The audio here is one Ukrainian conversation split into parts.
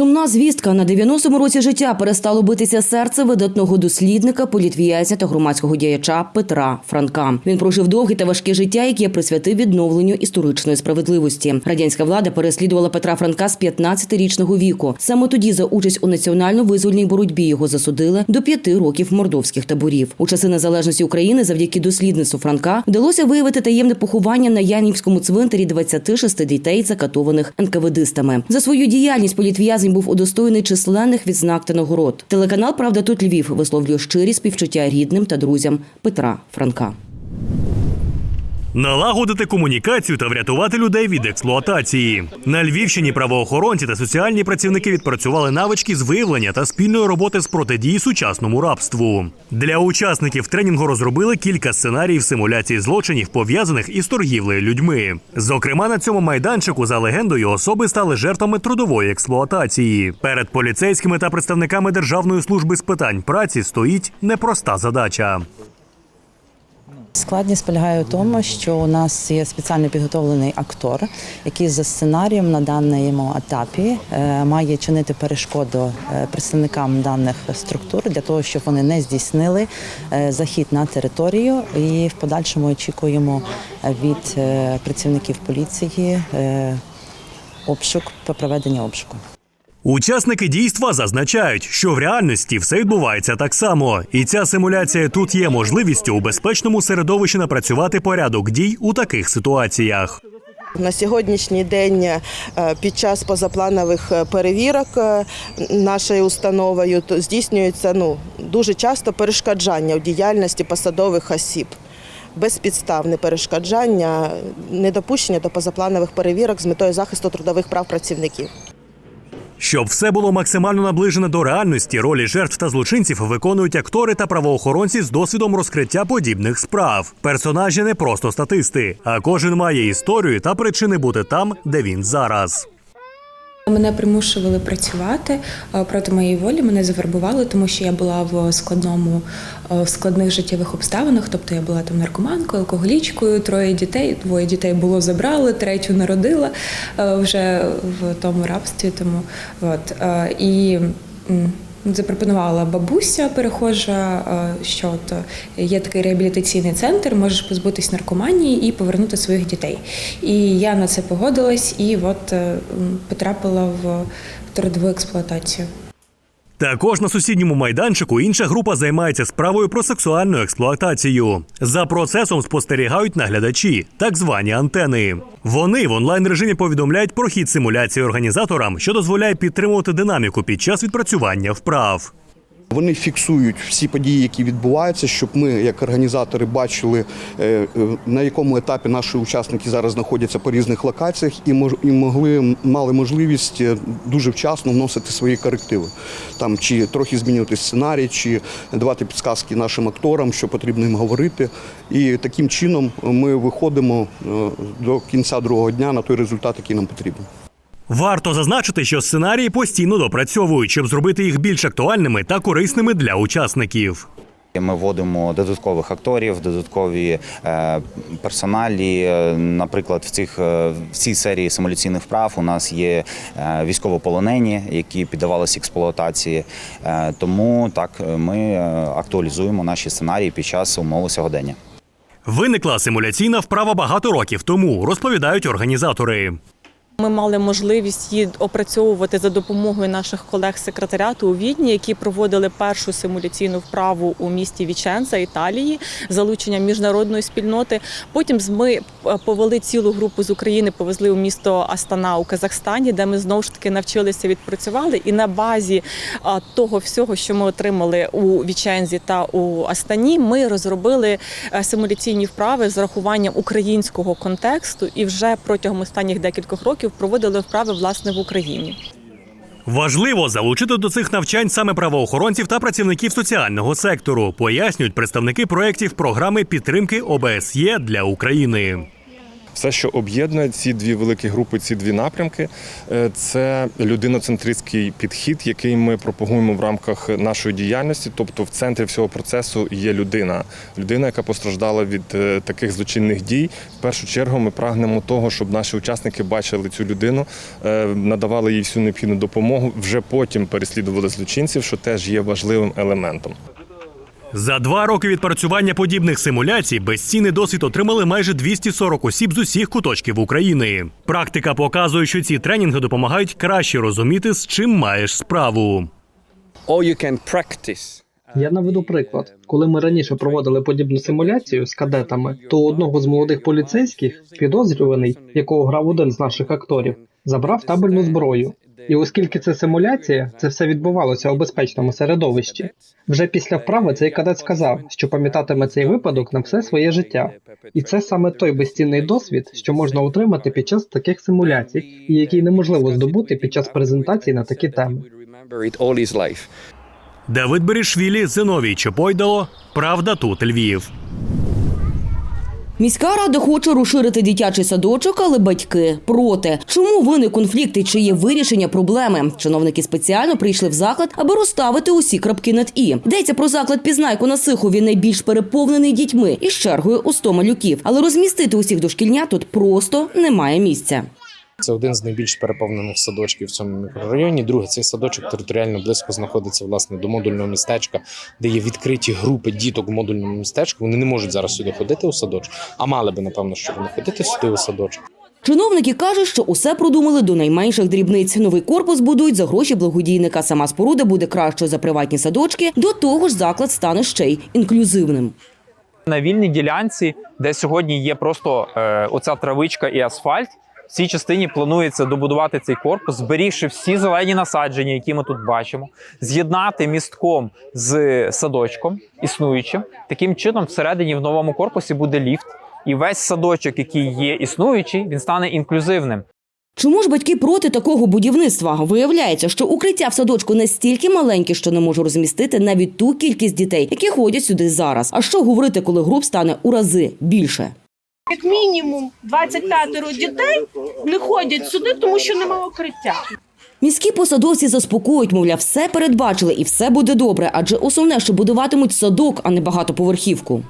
Сумна звістка на 90-му році життя перестало битися серце видатного дослідника, політв'язня та громадського діяча Петра Франка. Він прожив довге та важке життя, яке присвятив відновленню історичної справедливості. Радянська влада переслідувала Петра Франка з 15-річного віку. Саме тоді за участь у національно-визвольній боротьбі його засудили до п'яти років мордовських таборів. У часи незалежності України завдяки дослідництву Франка вдалося виявити таємне поховання на Янівському цвинтарі 26 дітей, закатованих НКВДистами. За свою діяльність політв'язень був удостоєний численних відзнак та нагород. Телеканал Правда тут Львів висловлює щирі співчуття рідним та друзям Петра Франка. Налагодити комунікацію та врятувати людей від експлуатації. На Львівщині правоохоронці та соціальні працівники відпрацювали навички з виявлення та спільної роботи з протидії сучасному рабству. Для учасників тренінгу розробили кілька сценаріїв симуляції злочинів, пов'язаних із торгівлею людьми. Зокрема, на цьому майданчику за легендою особи стали жертвами трудової експлуатації. Перед поліцейськими та представниками Державної служби з питань праці стоїть непроста задача. Складність полягає у тому, що у нас є спеціально підготовлений актор, який за сценарієм на даному етапі е, має чинити перешкоду е, представникам даних структур для того, щоб вони не здійснили е, захід на територію. І в подальшому очікуємо від працівників поліції обшук проведення обшуку. Учасники дійства зазначають, що в реальності все відбувається так само, і ця симуляція тут є можливістю у безпечному середовищі напрацювати порядок дій у таких ситуаціях. На сьогоднішній день е, під час позапланових е, перевірок е, нашою установою здійснюється ну, дуже часто перешкоджання у діяльності посадових осіб. Безпідставне перешкоджання, недопущення до позапланових перевірок з метою захисту трудових прав працівників. Щоб все було максимально наближене до реальності, ролі жертв та злочинців виконують актори та правоохоронці з досвідом розкриття подібних справ. Персонажі не просто статисти, а кожен має історію та причини бути там, де він зараз. Мене примушували працювати е, проти моєї волі. Мене завербували, тому що я була в складному е, в складних життєвих обставинах. Тобто я була там наркоманкою, алкоголічкою, троє дітей. Двоє дітей було забрали, третю народила е, вже в тому рабстві. Тому от і. Запропонувала бабуся перехожа, е, що от е, є такий реабілітаційний центр, можеш позбутись наркоманії і повернути своїх дітей. І я на це погодилась і от е, потрапила в трудову експлуатацію. Також на сусідньому майданчику інша група займається справою про сексуальну експлуатацію. За процесом спостерігають наглядачі, так звані антени. Вони в онлайн режимі повідомляють про хід симуляції організаторам, що дозволяє підтримувати динаміку під час відпрацювання вправ. Вони фіксують всі події, які відбуваються, щоб ми, як організатори, бачили е, е, на якому етапі наші учасники зараз знаходяться по різних локаціях, і і могли мали можливість е, дуже вчасно вносити свої корективи. Там чи трохи змінювати сценарій, чи давати підсказки нашим акторам, що потрібно їм говорити. І таким чином ми виходимо до кінця другого дня на той результат, який нам потрібен. Варто зазначити, що сценарії постійно допрацьовують, щоб зробити їх більш актуальними та корисними для учасників. Ми вводимо додаткових акторів, додаткові е, персоналі. Е, Наприклад, в цих е, в цій серії симуляційних вправ у нас є військовополонені, які піддавалися експлуатації. Тому так ми актуалізуємо наші сценарії під час умови сьогодення. Виникла симуляційна вправа багато років тому, розповідають організатори. Ми мали можливість її опрацьовувати за допомогою наших колег з секретаріату у Відні, які проводили першу симуляційну вправу у місті Віченца, Італії, з залученням міжнародної спільноти. Потім ми е, повели цілу групу з України, повезли у місто Астана у Казахстані, де ми знову ж таки навчилися відпрацювали. І на базі того всього, що ми отримали у Вічензі та у Астані, ми розробили е, симуляційні вправи з рахуванням українського контексту і вже протягом останніх декількох років проводили вправи власне в Україні. Важливо залучити до цих навчань саме правоохоронців та працівників соціального сектору, пояснюють представники проєктів програми підтримки ОБСЄ для України. Все, що об'єднує ці дві великі групи, ці дві напрямки, е, це людиноцентристський підхід, який ми пропагуємо в рамках нашої діяльності. Тобто, в центрі всього процесу є людина, людина, яка постраждала від е, таких злочинних дій. В першу чергу ми прагнемо того, щоб наші учасники бачили цю людину, е, надавали їй всю необхідну допомогу. Вже потім переслідували злочинців, що теж є важливим елементом. За два роки відпрацювання подібних симуляцій безцінний досвід отримали майже 240 осіб з усіх куточків України. Практика показує, що ці тренінги допомагають краще розуміти, з чим маєш справу. or you can practice. Я наведу приклад. Коли ми раніше проводили подібну симуляцію з кадетами, то одного з молодих поліцейських, підозрюваний, якого грав один з наших акторів, забрав табельну зброю. І оскільки це симуляція, це все відбувалося у безпечному середовищі. Вже після вправи цей кадет сказав, що пам'ятатиме цей випадок на все своє життя. І це саме той безцінний досвід, що можна отримати під час таких симуляцій, і який неможливо здобути під час презентацій на такі теми. Давид Берішвілі, Зиновій Чопойдало. Правда тут Львів. Міська рада хоче розширити дитячий садочок, але батьки проти. Чому виник конфлікт і чи є вирішення проблеми? Чиновники спеціально прийшли в заклад, аби розставити усі крапки над і. Йдеться про заклад пізнайку на Сихові, найбільш переповнений дітьми із чергою у 100 малюків. Але розмістити усіх дошкільня тут просто немає місця. Це один з найбільш переповнених садочків в цьому мікрорайоні. Друге, цей садочок територіально близько знаходиться власне до модульного містечка, де є відкриті групи діток в модульному містечку. Вони не можуть зараз сюди ходити у садочок, а мали би напевно, що вони ходити сюди у садочок. Чиновники кажуть, що усе продумали до найменших дрібниць. Новий корпус будують за гроші благодійника. Сама споруда буде кращою за приватні садочки. До того ж, заклад стане ще й інклюзивним. на вільній ділянці, де сьогодні є просто е, оця травичка і асфальт. В цій частині планується добудувати цей корпус, зберігши всі зелені насадження, які ми тут бачимо, з'єднати містком з садочком існуючим. Таким чином, всередині в новому корпусі буде ліфт, і весь садочок, який є існуючий, він стане інклюзивним. Чому ж батьки проти такого будівництва? Виявляється, що укриття в садочку настільки маленьке, що не може розмістити навіть ту кількість дітей, які ходять сюди зараз. А що говорити, коли груп стане у рази більше? Як мінімум 25 дітей не ходять сюди, тому що немає укриття. Міські посадовці заспокоюють, мовляв, все передбачили і все буде добре, адже основне, що будуватимуть садок, а не багатоповерхівку.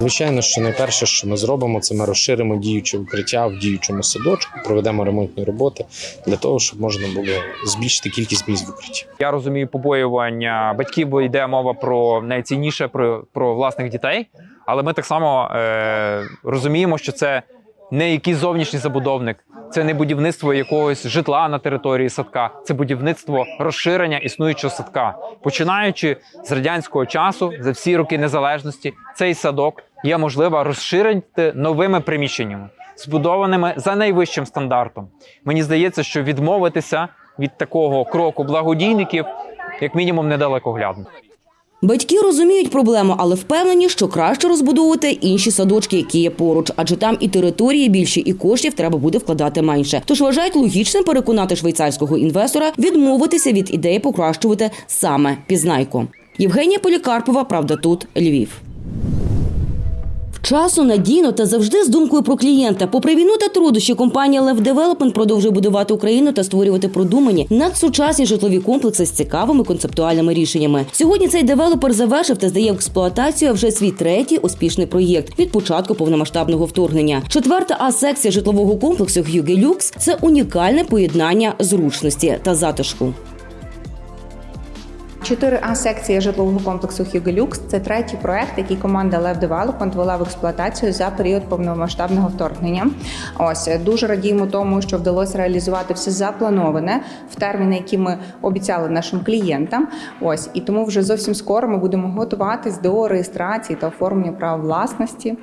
Звичайно, що найперше, що ми зробимо, це ми розширимо діюче укриття в діючому садочку, проведемо ремонтні роботи для того, щоб можна було збільшити кількість місць в укритті. Я розумію побоювання батьків, бо йде мова про найцінніше про, про власних дітей. Але ми так само е, розуміємо, що це не якийсь зовнішній забудовник, це не будівництво якогось житла на території садка, це будівництво розширення існуючого садка. Починаючи з радянського часу, за всі роки незалежності, цей садок є можливо розширити новими приміщеннями, збудованими за найвищим стандартом. Мені здається, що відмовитися від такого кроку благодійників, як мінімум, недалекоглядно. Батьки розуміють проблему, але впевнені, що краще розбудовувати інші садочки, які є поруч, адже там і території більші, і коштів треба буде вкладати менше. Тож вважають логічним переконати швейцарського інвестора відмовитися від ідеї покращувати саме пізнайку. Євгенія Полікарпова, правда, тут Львів. Вчасно, надійно та завжди з думкою про клієнта. Попри війну та труднощі, компанія Lev Development продовжує будувати Україну та створювати продумані надсучасні житлові комплекси з цікавими концептуальними рішеннями. Сьогодні цей девелопер завершив та здає в експлуатацію вже свій третій успішний проєкт від початку повномасштабного вторгнення. Четверта А секція житлового комплексу Hugo – це унікальне поєднання зручності та затишку. 4А секція житлового комплексу Hugo – це третій проект, який команда Lev Development вела в експлуатацію за період повномасштабного вторгнення. Ось дуже радіємо тому, що вдалося реалізувати все заплановане в терміни, які ми обіцяли нашим клієнтам. Ось і тому вже зовсім скоро ми будемо готуватись до реєстрації та оформлення прав власності.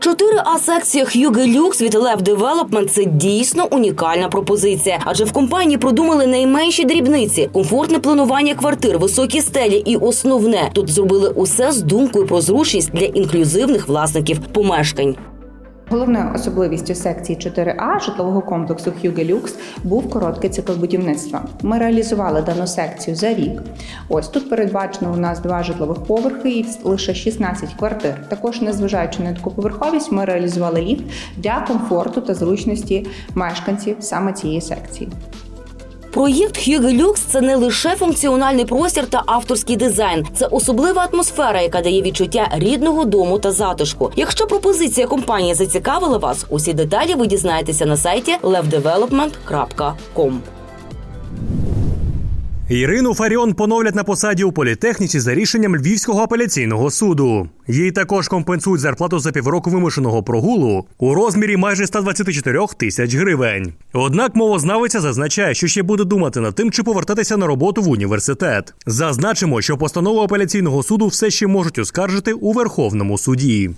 4А секція Hugo Lux від Lev Development – це дійсно унікальна пропозиція. Адже в компанії продумали найменші дрібниці, комфортне планування квартир, високі стелі і основне тут зробили усе з думкою про зручність для інклюзивних власників помешкань. Головною особливістю секції 4А житлового комплексу Люкс був короткий цикл будівництва. Ми реалізували дану секцію за рік. Ось тут передбачено у нас два житлових поверхи і лише 16 квартир. Також, незважаючи на таку поверховість, ми реалізували ліфт для комфорту та зручності мешканців саме цієї секції. Проєкт Люкс це не лише функціональний простір та авторський дизайн, це особлива атмосфера, яка дає відчуття рідного дому та затишку. Якщо пропозиція компанії зацікавила вас, усі деталі ви дізнаєтеся на сайті levdevelopment.com. Ірину Фаріон поновлять на посаді у політехніці за рішенням Львівського апеляційного суду. Їй також компенсують зарплату за півроку вимушеного прогулу у розмірі майже 124 тисяч гривень. Однак мовознавиця зазначає, що ще буде думати над тим, чи повертатися на роботу в університет. Зазначимо, що постанову апеляційного суду все ще можуть оскаржити у Верховному суді.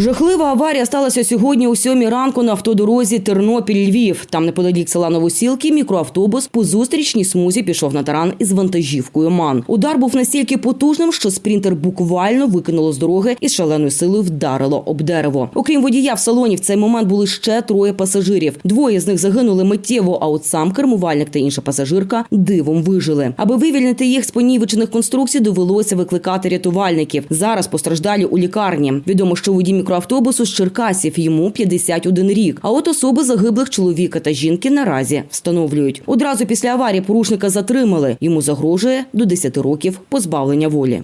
Жахлива аварія сталася сьогодні о сьомій ранку на автодорозі Тернопіль-Львів. Там неподалік села Новосілки мікроавтобус по зустрічній смузі пішов на таран із вантажівкою МАН. Удар був настільки потужним, що спринтер буквально викинуло з дороги і з шаленою силою вдарило об дерево. Окрім водія в салоні, в цей момент були ще троє пасажирів. Двоє з них загинули миттєво. А от сам кермувальник та інша пасажирка дивом вижили. Аби вивільнити їх з понівечених конструкцій, довелося викликати рятувальників. Зараз постраждалі у лікарні. Відомо, що водій мікроавтобусу з Черкасів йому 51 рік. А от особи загиблих чоловіка та жінки наразі встановлюють. Одразу після аварії порушника затримали. Йому загрожує до 10 років позбавлення волі.